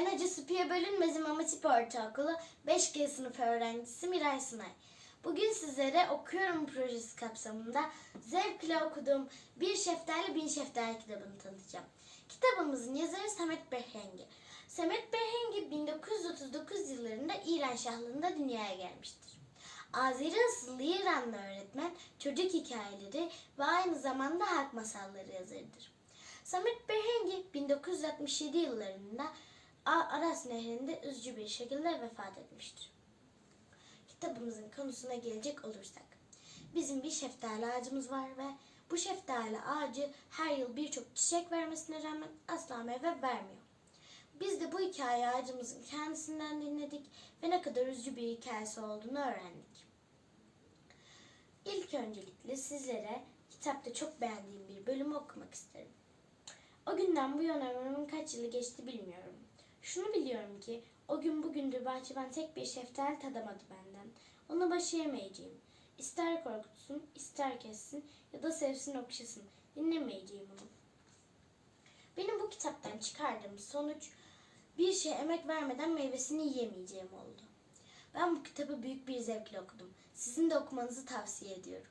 Ben Hacı Süpiye Bölünmez İmam Hatip Ortaokulu 5G sınıf öğrencisi Miray Sunay. Bugün sizlere Okuyorum projesi kapsamında zevkle okuduğum Bir Şeftali Bin Şeftali kitabını tanıtacağım. Kitabımızın yazarı Samet Behengi. Samet Behengi 1939 yıllarında İran Şahlığı'nda dünyaya gelmiştir. Azeri asıllı İranlı öğretmen çocuk hikayeleri ve aynı zamanda halk masalları yazarıdır. Samet Behengi 1967 yıllarında Aras Nehri'nde üzücü bir şekilde vefat etmiştir. Kitabımızın konusuna gelecek olursak. Bizim bir şeftali ağacımız var ve bu şeftali ağacı her yıl birçok çiçek vermesine rağmen asla meyve vermiyor. Biz de bu hikaye ağacımızın kendisinden dinledik ve ne kadar üzücü bir hikayesi olduğunu öğrendik. İlk öncelikle sizlere kitapta çok beğendiğim bir bölümü okumak isterim. O günden bu yana ömrümün kaç yılı geçti bilmiyorum. Şunu biliyorum ki o gün bugündür bahçıvan tek bir şeftali tadamadı benden. Onu başı yemeyeceğim. İster korkutsun, ister kessin ya da sevsin okşasın. Dinlemeyeceğim onu. Benim bu kitaptan çıkardığım sonuç bir şeye emek vermeden meyvesini yiyemeyeceğim oldu. Ben bu kitabı büyük bir zevkle okudum. Sizin de okumanızı tavsiye ediyorum.